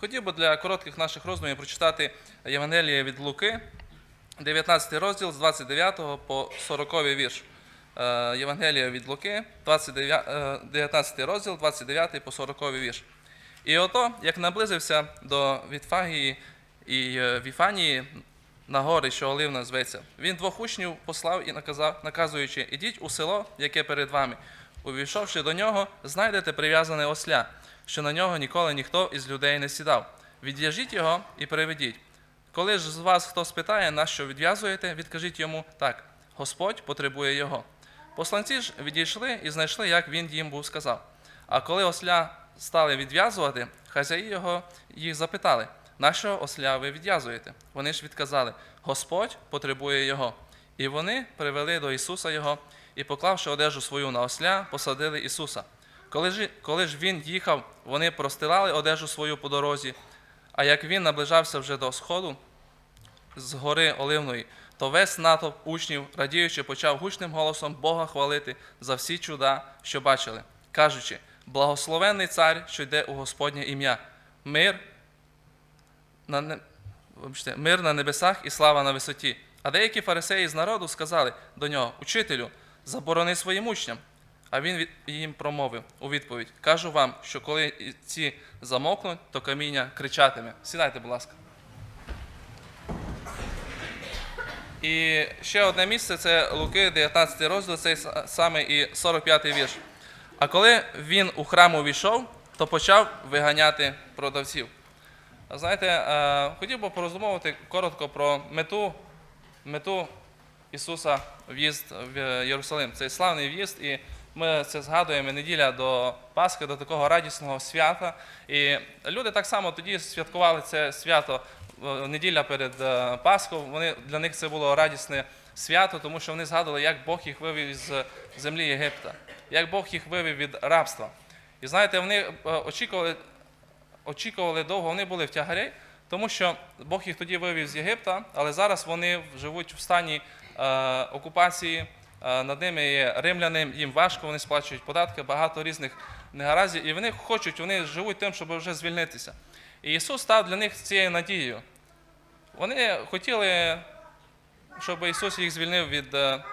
Хотів би для коротких наших роздумів прочитати Євангеліє від Луки, 19 розділ з 29 по 40 вірш. Е, Євангелія від Луки, 29, е, 19 розділ, 29 по 40 вірш. І ото, як наблизився до Вітфагії і е, Віфанії на гори, що Оливна зветься, він двох учнів послав і наказав, наказуючи, ідіть у село, яке перед вами. Увійшовши до нього, знайдете прив'язане осля, що на нього ніколи ніхто із людей не сідав. Відв'яжіть його і приведіть. Коли ж з вас хто спитає, на що відв'язуєте, відкажіть йому так: Господь потребує його. Посланці ж відійшли і знайшли, як він їм був сказав. А коли осля стали відв'язувати, хазяї його їх запитали, на що осля ви відв'язуєте? Вони ж відказали: Господь потребує його. І вони привели до Ісуса його і, поклавши одежу свою на осля, посадили Ісуса. Коли ж, коли ж він їхав, вони простилали одежу свою по дорозі. А як він наближався вже до сходу з гори Оливної, то весь натовп учнів, радіючи, почав гучним голосом Бога хвалити за всі чуда, що бачили, кажучи: благословенний цар, що йде у Господнє ім'я, мир на, не... мир на небесах і слава на висоті. А деякі фарисеї з народу сказали до нього: Учителю, заборони своїм учням. А він їм промовив у відповідь: Кажу вам, що коли ці замовкнуть, то каміння кричатиме. Сідайте, будь ласка. І ще одне місце це Луки, 19 розділ, цей саме і 45 вірш. А коли він у храм увійшов, то почав виганяти продавців. Знаєте, хотів би порозумовувати коротко про мету, мету Ісуса в'їзд в Єрусалим. Цей славний в'їзд, і ми це згадуємо неділя до Пасхи, до такого радісного свята. І люди так само тоді святкували це свято е, неділя перед е, Пасхою. Вони для них це було радісне свято, тому що вони згадували, як Бог їх вивів з землі Єгипта, як Бог їх вивів від рабства. І знаєте, вони е, очікували очікували довго, вони були в тягарі, тому що Бог їх тоді вивів з Єгипта, але зараз вони живуть в стані е, окупації. Над ними є римляни, їм важко, вони сплачують податки, багато різних негараздів, і вони хочуть, вони живуть тим, щоб вже звільнитися. І Ісус став для них цією надією. Вони хотіли, щоб Ісус їх звільнив від е,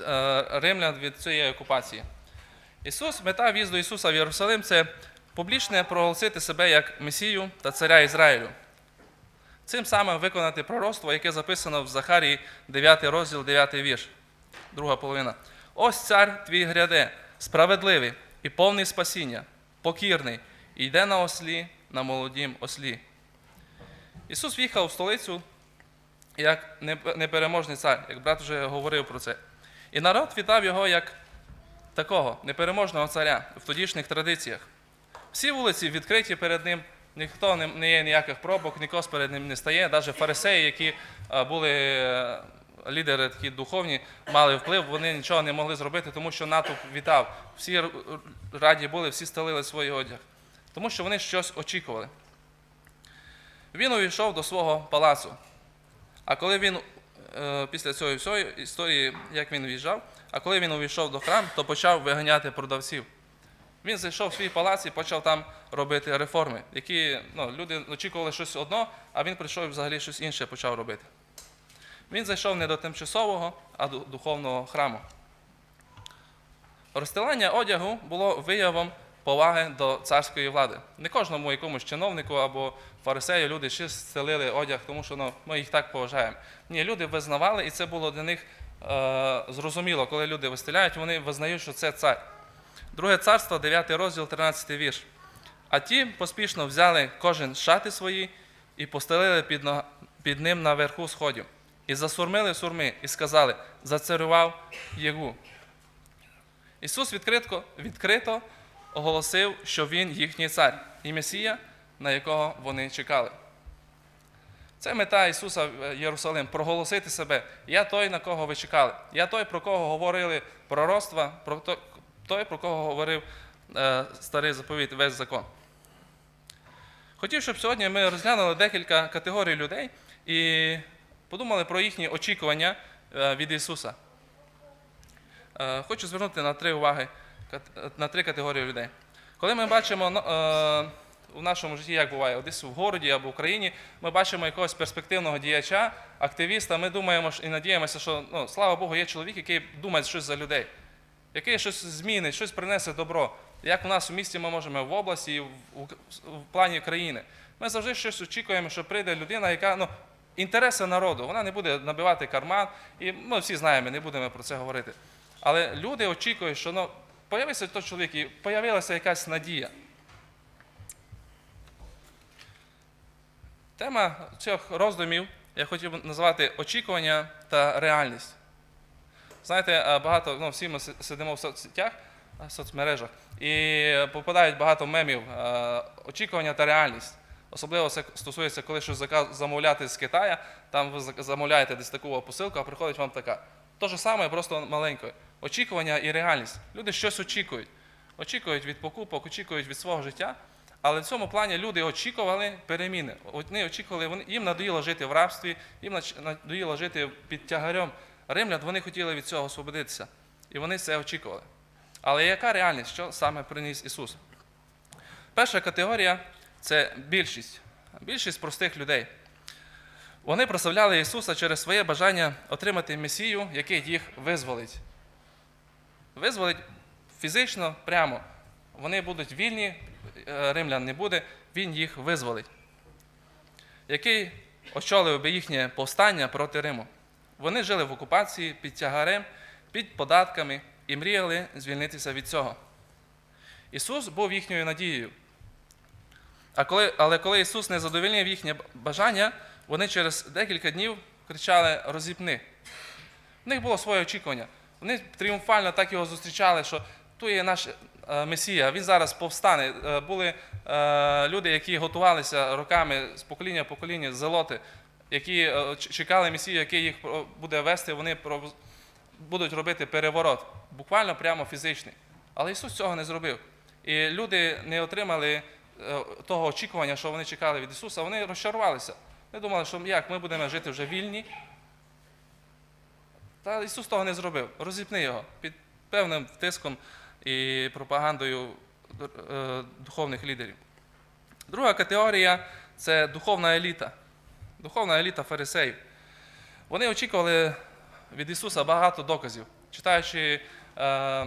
е, римлян від цієї окупації. Ісус, мета в'їзду Ісуса в Єрусалим це публічне проголосити себе як Месію та царя Ізраїлю. Цим самим виконати пророцтво, яке записано в Захарії 9 розділ, 9 вірш, друга половина. Ось цар твій гряде, справедливий і повний спасіння, покірний, і йде на ослі, на молодім ослі. Ісус в'їхав в столицю як непереможний цар, як брат вже говорив про це. І народ вітав його як такого непереможного царя в тодішніх традиціях. Всі вулиці відкриті перед ним, ніхто не, є ніяких пробок, нікого перед ним не стає. Навіть фарисеї, які були е, лідери такі духовні, мали вплив, вони нічого не могли зробити, тому що натовп вітав. Всі раді були, всі стелили свій одяг, тому що вони щось очікували. Він увійшов до свого палацу. А коли він е, після цієї всієї історії, як він в'їжджав, а коли він увійшов до храму, то почав виганяти продавців. Він зайшов в свій палац і почав там робити реформи, які ну, люди очікували щось одно, а він прийшов і взагалі щось інше почав робити. Він зайшов не до тимчасового, а до духовного храму. Розстилання одягу було виявом поваги до царської влади. Не кожному якомусь чиновнику або фарисею люди ще стелили одяг, тому що ну, ми їх так поважаємо. Ні, люди визнавали, і це було для них е, зрозуміло, коли люди вистеляють, вони визнають, що це цар. Друге царство, 9 розділ, 13 вірш. А ті поспішно взяли кожен шати свої і постелили під, під ним наверху сходів. І засурмили сурми, і сказали: зацарював Єгу. Ісус відкрито, відкрито оголосив, що Він їхній цар і Месія, на якого вони чекали. Це мета Ісуса Єрусалим проголосити себе. Я той, на кого ви чекали. Я той, про кого говорили пророцтва, про той, про кого говорив е, старий заповіт, весь закон. Хотів, щоб сьогодні ми розглянули декілька категорій людей і подумали про їхні очікування е, від Ісуса. Е, Хочу звернути на три уваги, на три категорії людей. Коли ми бачимо е, у нашому житті як буває, десь в городі або в Україні, ми бачимо якогось перспективного діяча, активіста, ми думаємо і надіємося, що ну, слава Богу, є чоловік, який думає щось за людей, який щось змінить, щось принесе добро. Як у нас в місті ми можемо в області в, в, в плані країни. Ми завжди щось очікуємо, що прийде людина, яка ну, інтереси народу, вона не буде набивати карман, і ми всі знаємо, не будемо про це говорити. Але люди очікують, що ну, появився той чоловік і появилася якась надія. Тема цих роздумів я хотів би назвати очікування та реальність. Знаєте, е, багато, ну, всі ми сидимо в соцсетях, е, соцмережах, і попадають багато мемів е, очікування та реальність. Особливо це стосується, коли щось замовляти з Китаю, там ви замовляєте десь таку посилку, а приходить вам така. Те ж саме, просто маленьке. Очікування і реальність. Люди щось очікують. Очікують від покупок, очікують від свого життя. Але в цьому плані люди очікували переміни. Вони очікували, вони, їм надоїло жити в рабстві, їм надоїло жити під тягарем римлян, вони хотіли від цього освободитися. І вони це очікували. Але яка реальність, що саме приніс Ісус? Перша категорія це більшість. Більшість простих людей. Вони прославляли Ісуса через своє бажання отримати Месію, який їх визволить. Визволить фізично прямо. Вони будуть вільні, е, римлян не буде, Він їх визволить. Який очолив би їхнє повстання проти Риму. Вони жили в окупації під тягарем, під податками і мріяли звільнитися від цього. Ісус був їхньою надією. А коли, але коли Ісус не задовольнив їхнє бажання, вони через декілька днів кричали розіпни. В них було своє очікування. Вони тріумфально так його зустрічали, що то є наш е, Месія, він зараз повстане. Е, Були е, люди, які готувалися роками з покоління в покоління, зелоти, які чекали Месію, який їх буде вести, вони будуть робити переворот, буквально прямо фізичний. Але Ісус цього не зробив. І люди не отримали того очікування, що вони чекали від Ісуса, вони розчарувалися. Вони думали, що як ми будемо жити вже вільні. Та Ісус того не зробив. Розіпни його під певним тиском і пропагандою е, духовних лідерів. Друга категорія це духовна еліта. Духовна еліта фарисеїв. Вони очікували від Ісуса багато доказів. Читаючи е,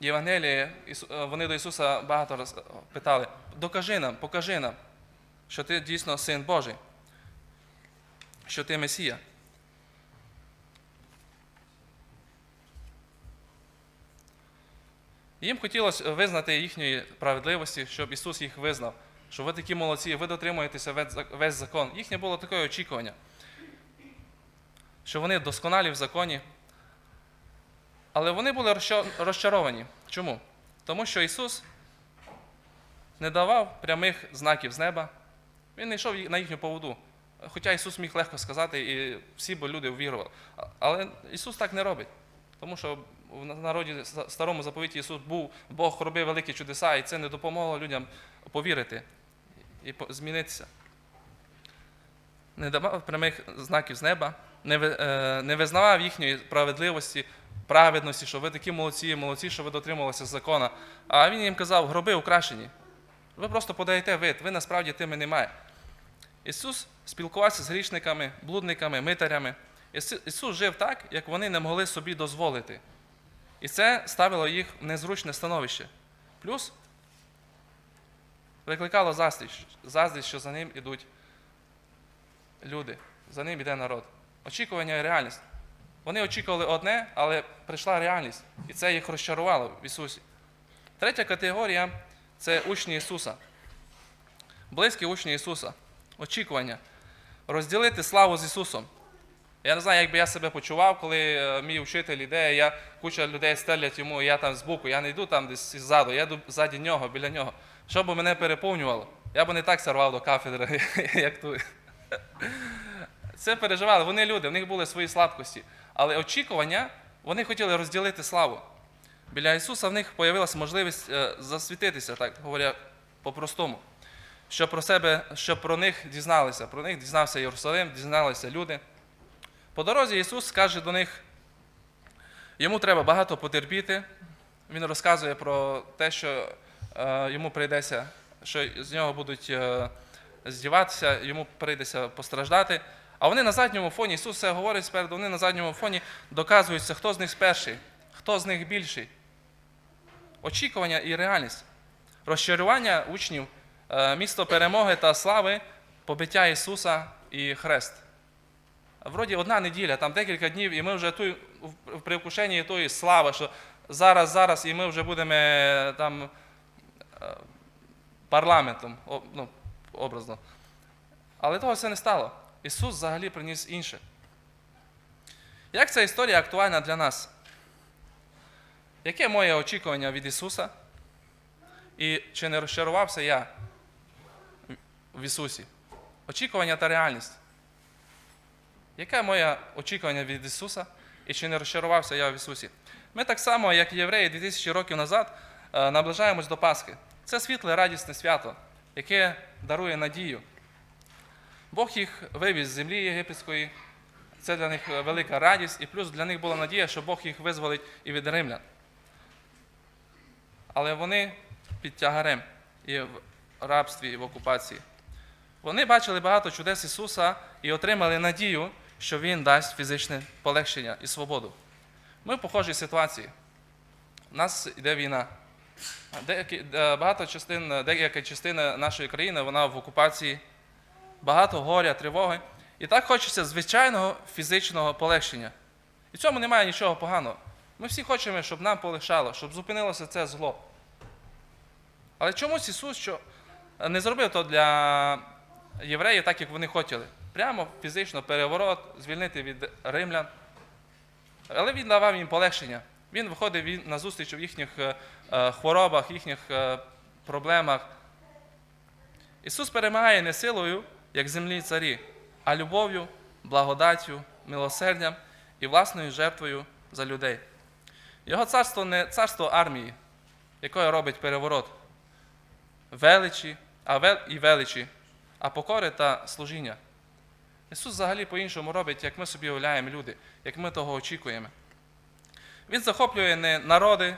Євангеліє, е, вони до Ісуса багато раз питали: докажи нам, покажи нам, що ти дійсно син Божий, що ти Месія. Їм хотілося визнати їхньої справедливості, щоб Ісус їх визнав, що ви такі молодці, ви дотримуєтеся весь закон. Їхнє було таке очікування, що вони досконалі в законі. Але вони були розчаровані. Чому? Тому що Ісус не давав прямих знаків з неба, Він не йшов на їхню поводу. Хоча Ісус міг легко сказати, і всі б люди увірували. Але Ісус так не робить. Тому що в народі ста- старому заповіті Ісус був, Бог робив великі чудеса, і це не допомогло людям повірити і змінитися. Не давав прямих знаків з неба, не, е, не визнавав їхньої справедливості, праведності, що ви такі молодці, молодці, що ви дотримувалися закона. А він їм казав, гроби украшені. Ви просто подаєте вид, ви насправді тими немає. Ісус спілкувався з грішниками, блудниками, митарями. Ісус жив так, як вони не могли собі дозволити. І це ставило їх в незручне становище. Плюс викликало заздрість, що за ним ідуть люди, за ним іде народ. Очікування і реальність. Вони очікували одне, але прийшла реальність, і це їх розчарувало в Ісусі. Третя категорія це учні Ісуса. Близькі учні Ісуса. Очікування. Розділити славу з Ісусом. Я не знаю, як би я себе почував, коли е, мій вчитель іде, я куча людей стелять йому, я там збоку, я не йду там десь ззаду, я йду ззаді нього, біля нього. Що б мене переповнювало? Я б не так сорвав до кафедри, як тут. Це переживали. Вони люди, в них були свої слабкості. Але очікування, вони хотіли розділити славу. Біля Ісуса в них з'явилася можливість е, засвітитися, так говоря по-простому. Щоб про себе, щоб про них дізналися. Про них дізнався Єрусалим, дізналися люди. По дорозі Ісус скаже до них, йому треба багато потерпіти. Він розказує про те, що е, йому прийдеться що з нього будуть е, здіватися, йому прийдеться постраждати. А вони на задньому фоні, Ісус це говорить спереду, вони на задньому фоні доказуються, хто з них перший, хто з них більший. Очікування і реальність. Розчарування учнів, е, місто перемоги та слави, побиття Ісуса і хрест. Вроді одна неділя, там декілька днів, і ми вже ту, в- привкушенні тої слави, що зараз, зараз, і ми вже будемо е, там е, парламентом, ну, образно. Але того все не стало. Ісус взагалі приніс інше. Як ця історія актуальна для нас? Яке моє очікування від Ісуса? І чи не розчарувався я в Ісусі? Очікування та реальність. Яке моє очікування від Ісуса? І чи не розчарувався я в Ісусі? Ми так само, як євреї 2000 років назад, е, наближаємось до Пасхи. Це світле, радісне свято, яке дарує надію. Бог їх вивіз з землі єгипетської. Це для них велика радість, і плюс для них була надія, що Бог їх визволить і від римлян. Але вони під тягарем і в рабстві, і в окупації. Вони бачили багато чудес Ісуса і отримали надію, що Він дасть фізичне полегшення і свободу. Ми в похожій ситуації. У нас йде війна. Деякі, е, багато частин, деяка частина нашої країни вона в окупації, багато горя, тривоги. І так хочеться звичайного фізичного полегшення. І в цьому немає нічого поганого. Ми всі хочемо, щоб нам полегшало, щоб зупинилося це зло. Але чомусь Ісус що не зробив то для євреїв так, як вони хотіли. Прямо фізично переворот, звільнити від римлян. Але Він давав їм полегшення. Він виходив на зустріч в їхніх е, е, хворобах, їхніх е, проблемах. Ісус перемагає не силою, як землі царі, а любов'ю, благодаттю, милосердям і власною жертвою за людей. Його царство не царство армії, якою робить переворот, величі, а вел, і величі, а покори та служіння. Ісус взагалі по-іншому робить, як ми собі уявляємо люди, як ми того очікуємо. Він захоплює не народи,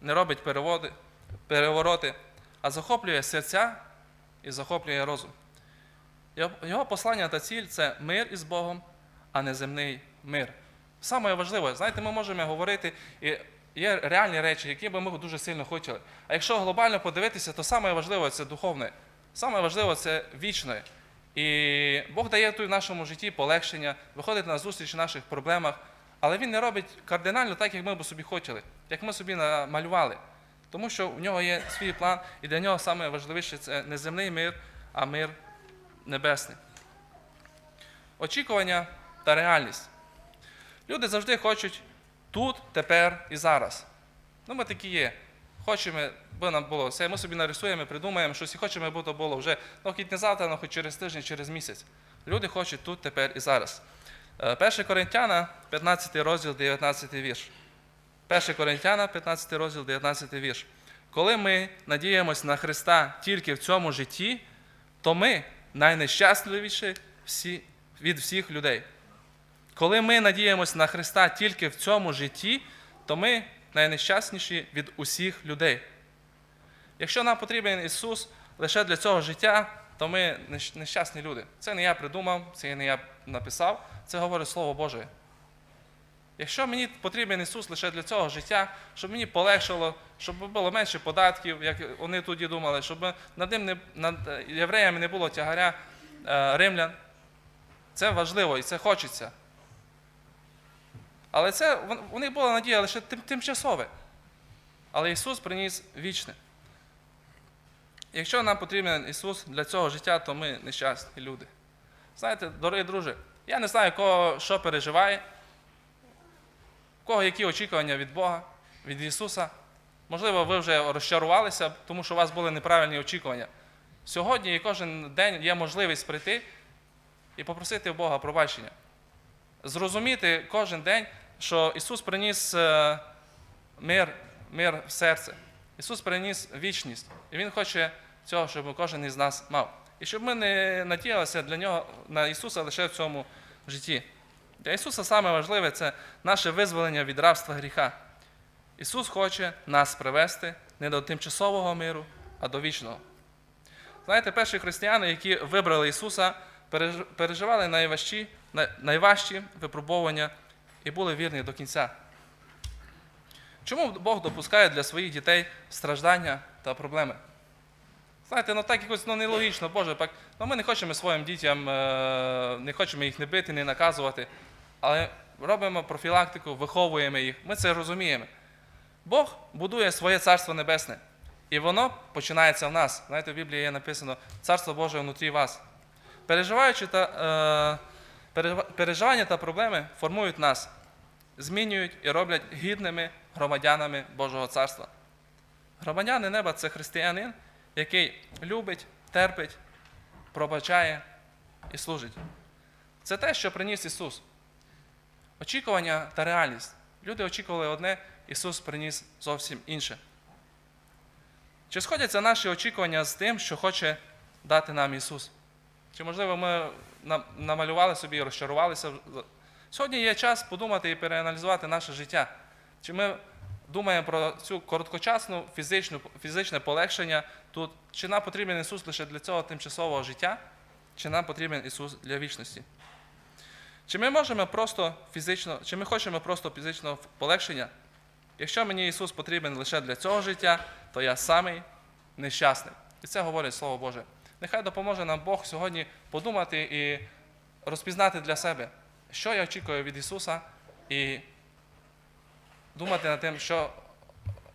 не робить переводи, перевороти, а захоплює серця і захоплює розум. Його- послання та ціль це мир із Богом, а не земний мир. Саме важливе, знаєте, ми можемо говорити, і є реальні речі, які би ми дуже сильно хотіли. А якщо глобально подивитися, то саме важливе це духовне, саме важливе це вічне. І Бог дає тут в нашому житті полегшення, виходить на зустріч в наших проблемах, але Він не робить кардинально так, як ми б собі хотіли, як ми собі намалювали. Тому що в нього є свій план, і для нього саме важливіше це не земний мир, а мир небесний. Очікування та реальність. Люди завжди хочуть тут, тепер і зараз. Ну, ми такі є. Хочемо, би нам було все. Ми собі нарисуємо, придумаємо щось і хочемо, аби то було вже ну, хоч не завтра, ну, хоч через тиждень, через місяць. Люди хочуть тут, тепер і зараз. Е, 1 Коринтяна, 15 розділ, 19 вірш. 1 Коринтяна, 15 розділ, 19 вірш. Коли ми надіємось на Христа тільки в цьому житті, то ми найнещасливіші всі, від всіх людей. Коли ми надіємось на Христа тільки в цьому житті, то ми найнещасніші від усіх людей. Якщо нам потрібен Ісус лише для цього життя, то ми нещасні люди. Це не я придумав, це не я написав, це говорить Слово Боже. Якщо мені потрібен Ісус лише для цього життя, щоб мені полегшало, щоб було менше податків, як вони тоді думали, щоб над, ним не, над е, євреями не було тягаря е, римлян, це важливо і це хочеться. Але це у них була надія лише тим, тимчасове. Але Ісус приніс вічне. Якщо нам потрібен Ісус для цього життя, то ми нещасні люди. Знаєте, дорогі друже, я не знаю, кого що переживає, у кого які очікування від Бога, від Ісуса. Можливо, ви вже розчарувалися, тому що у вас були неправильні очікування. Сьогодні і кожен день є можливість прийти і попросити у Бога пробачення. Зрозуміти кожен день, що Ісус приніс е, мир, мир в серце. Ісус приніс вічність. І Він хоче цього, щоб кожен із нас мав. І щоб ми не надіялися для нього на Ісуса лише в цьому житті. Для Ісуса саме важливе це наше визволення від рабства гріха. Ісус хоче нас привести не до тимчасового миру, а до вічного. Знаєте, перші християни, які вибрали Ісуса, переживали найважчі, найважчі випробування і були вірні до кінця. Чому Бог допускає для своїх дітей страждання та проблеми? Знаєте, ну так якось ну, нелогічно, Боже, так, ну, ми не хочемо своїм дітям, е, не хочемо їх не бити, не наказувати, але робимо профілактику, виховуємо їх. Ми це розуміємо. Бог будує своє царство небесне, і воно починається в нас. Знаєте, в Біблії є написано Царство Боже внутрі вас. Переживаючи та, е, переживання та проблеми формують нас, змінюють і роблять гідними громадянами Божого царства. Громадяни неба це християнин, який любить, терпить, пробачає і служить. Це те, що приніс Ісус. Очікування та реальність. Люди очікували одне, Ісус приніс зовсім інше. Чи сходяться наші очікування з тим, що хоче дати нам Ісус? Чи, можливо, ми намалювали собі і розчарувалися? Сьогодні є час подумати і переаналізувати наше життя. Чи ми думаємо про цю короткочасну фізичну, фізичне полегшення тут, чи нам потрібен Ісус лише для цього тимчасового життя, чи нам потрібен Ісус для вічності? Чи ми можемо просто фізично, чи ми хочемо просто фізичного полегшення? Якщо мені Ісус потрібен лише для цього життя, то я самий нещасний. І це говорить Слово Боже. Нехай допоможе нам Бог сьогодні подумати і розпізнати для себе, що я очікую від Ісуса, і думати над тим, що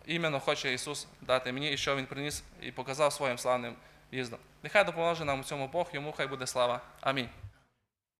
іменно хоче Ісус дати мені і що Він приніс і показав своїм славним їздом. Нехай допоможе нам у цьому Бог, йому хай буде слава. Амінь.